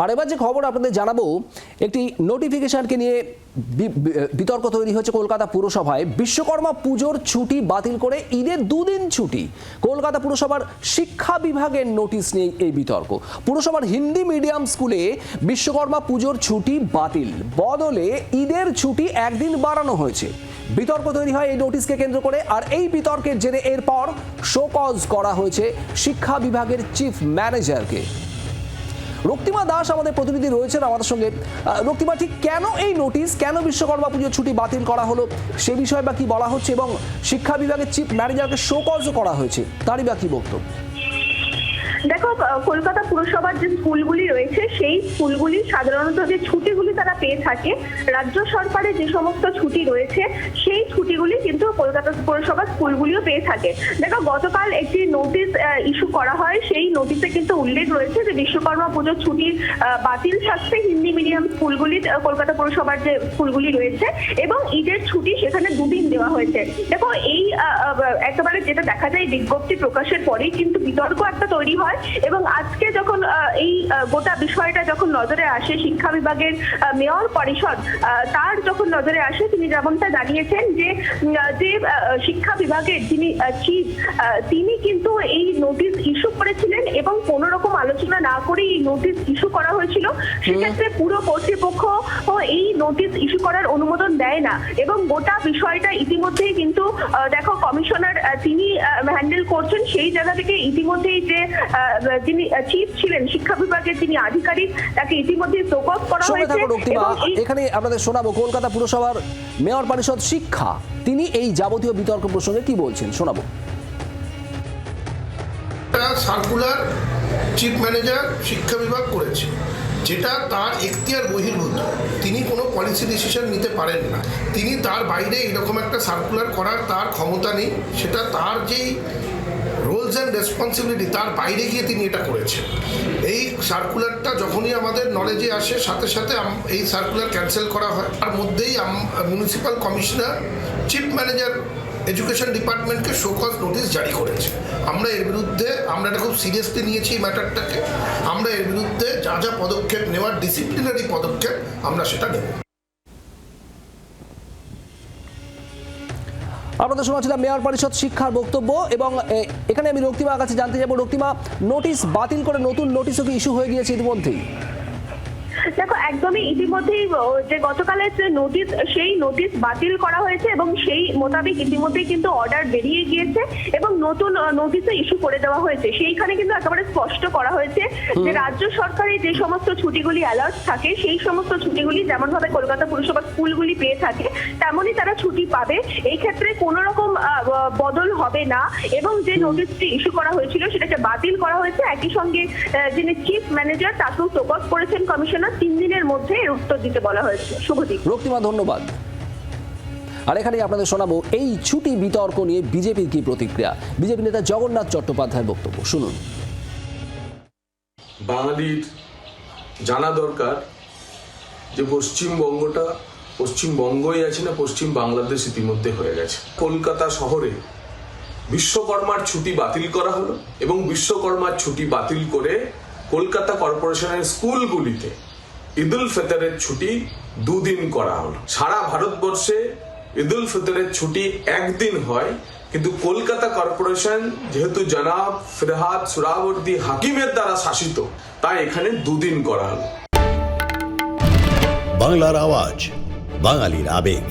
আর এবার যে খবর আপনাদের জানাব, একটি নোটিফিকেশনকে নিয়ে বিতর্ক তৈরি হয়েছে কলকাতা পুরসভায়। বিশ্বকর্মা পুজোর ছুটি বাতিল করে ঈদের দুদিন ছুটি। কলকাতা পুরসভার শিক্ষা বিভাগের নোটিশ নিয়ে এই বিতর্ক। পুরসভার হিন্দি মিডিয়াম স্কুলে বিশ্বকর্মা পুজোর ছুটি বাতিল। বদলে ঈদের ছুটি একদিন বাড়ানো হয়েছে। বিতর্ক তৈরি হয় এই নোটিশকে কেন্দ্র করে। আর এই বিতর্কের জেরে এরপর শোকজ করা হয়েছে শিক্ষা বিভাগের চিফ ম্যানেজারকে রক্তিমা দাস আমাদের প্রতিনিধি রয়েছেন আমাদের সঙ্গে। রক্তিমা, ঠিক কেন এই নোটিশ কেন বিশ্বকর্মা পুজোর ছুটি বাতিল করা হলো? সে বিষয়ে বা কি বলা হচ্ছে এবং শিক্ষা বিভাগের চিফ ম্যানেজারকে শোকজও করা হয়েছে। তারই বা কি বক্তব্য? দেখো কলকাতা পুরসভার যে স্কুলগুলি রয়েছে, সেই স্কুলগুলি সাধারণত যে ছুটিগুলি তারা পেয়ে থাকে, রাজ্য সরকারের যে সমস্ত ছুটি রয়েছে, সেই ছুটিগুলি কিন্তু কলকাতা পুরসভার স্কুলগুলিও পেয়ে থাকে। দেখো, গতকাল একটি নোটিশ ইস্যু করা হয়, সেই নোটিশে কিন্তু উল্লেখ রয়েছে যে বিশ্বকর্মা পুজোর ছুটি বাতিল থাকছে হিন্দি মিডিয়াম স্কুলগুলি কলকাতা পুরসভার যে স্কুলগুলি রয়েছে এবং ঈদের ছুটি সেখানে দুদিন দেওয়া হয়েছে। দেখো, এই একেবারে যেটা দেখা যায়, বিজ্ঞপ্তি প্রকাশের পরেই কিন্তু বিতর্ক একটা তৈরি হয়। এবং আজকে যখন এই গোটা বিষয়টা যখন নজরে আসে শিক্ষা বিভাগের মেয়র পরিষদ তার যখন নজরে আসে তিনি যেমনটা জানিয়েছেন যে যে শিক্ষা বিভাগের যিনি চিফ তিনি কিন্তু এই নোটিশ ইস্যু করেছিলেন এবং কোনো রকম আলোচনা না করে এই নোটিশ ইস্যু করা হয়েছিল। সেক্ষেত্রে পুরো কর্তৃপক্ষ এই নোটিশ ইস্যু করার অনুমোদন দেয় না এবং গোটা বিষয়টা ইতিমধ্যেই কিন্তু দেখো কমিশনার তিনি হ্যান্ডেল করছেন। সেই জায়গা থেকে ইতিমধ্যেই যে যিনি চিফ ছিলেন শিক্ষা বিভাগের যিনি আধিকারিক তাকে ইতিমধ্যেই প্রকোপ করা হয়েছে এখানে আপনাদের শোনাবো কলকাতা পুরসভার মেয়র পরিষদ শিক্ষা তিনি এই যাবতীয় বিতর্ক প্রসঙ্গে কি বলছেন? শোনাবো। সার্কুলার চিফ ম্যানেজার শিক্ষা বিভাগ করেছে যেটা তার এখতিয়ার বহির্ভূত। তিনি কোনো পলিসি ডিসিশন নিতে পারেন না। তিনি তার বাইরে এরকম একটা সার্কুলার করার তার ক্ষমতা নেই। সেটা তার যেই রোলস অ্যান্ড রেসপন্সিবিলিটি, তার বাইরে গিয়ে তিনি এটা করেছেন। এই সার্কুলারটা যখনই আমাদের নলেজে আসে, সাথে সাথে এই সার্কুলার ক্যান্সেল করা হয়। তার মধ্যেই municipal commissioner chief manager education ডিপার্টমেন্টকে শোকজ নোটিশ জারি করেছে। আমরা এর বিরুদ্ধে, আমরা এটা খুব সিরিয়াসলি নিয়েছি এই ম্যাটারটাকে আমরা এর বিরুদ্ধে যা যা পদক্ষেপ নেওয়ার ডিসিপ্লিনারি পদক্ষেপ আমরা সেটা নেব। আপনাদের শোনাচ্ছিলাম মেয়র পরিষদ শিক্ষার বক্তব্য এবং এখানে আমি রক্তিমার কাছে জানতে যাব। রক্তিমা, নোটিশ বাতিল করে নতুন নোটিশও কি ইস্যু হয়ে গিয়েছে ইতিমধ্যেই? দেখো একদমই ইতিমধ্যেই যে গতকালের যে নোটিশ সেই নোটিশ বাতিল করা হয়েছে এবং সেই মোতাবেক ইতিমধ্যেই কিন্তু অর্ডার বেরিয়ে গিয়েছে এবং নতুন নোটিশও ইস্যু করে দেওয়া হয়েছে। সেইখানে কিন্তু একেবারে স্পষ্ট করা হয়েছে যে রাজ্য সরকারের যে সমস্ত ছুটিগুলি অ্যালার্ট থাকে সেই সমস্ত ছুটিগুলি যেমন ভাবে কলকাতা পুরসভা স্কুলগুলি পেয়ে থাকে তেমনই তারা ছুটি পাবে। এই ক্ষেত্রে কোনো রকম বদল হবে না এবং যে নোটিশটি ইস্যু করা হয়েছিল সেটাকে বাতিল করা হয়েছে। একই সঙ্গে যিনি চিফ ম্যানেজার তাকেও প্রকাশ করেছেন কমিশনার তিন দিনের মধ্যে এর উত্তর দিতে বলা হয়েছে। শুভদীপ রক্তিমা ধন্যবাদ। আর এখানে আপনাদের শোনাবো এই ছুটি বিতর্ক নিয়ে বিজেপির কি প্রতিক্রিয়া? বিজেপি নেতা জগন্নাথ চট্টোপাধ্যায়ের বক্তব্য। শুনুন। বাঙালির জানা দরকার যে পশ্চিমবঙ্গটা পশ্চিমবঙ্গই আছে না পশ্চিম বাংলাদেশ ইতিমধ্যে হয়ে গেছে। কলকাতা শহরে বিশ্বকর্মার ছুটি বাতিল করা হলো এবং বিশ্বকর্মার ছুটি বাতিল করে কলকাতা কর্পোরেশনের স্কুলগুলিতে ঈদুল ফিতরের ছুটি দুদিন করা হলো। সারা ভারতবর্ষে ঈদুল ফিতরের ছুটি একদিন হয়, কিন্তু কলকাতা কর্পোরেশন যেহেতু জনাব ফিরহাদ সুরাবর্দী হাকিমের দ্বারা শাসিত, তাই এখানে দুদিন করা হলো। বাংলার আওয়াজ, বাঙালির আবেগ।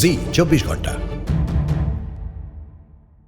জি, চব্বিশ ঘণ্টা।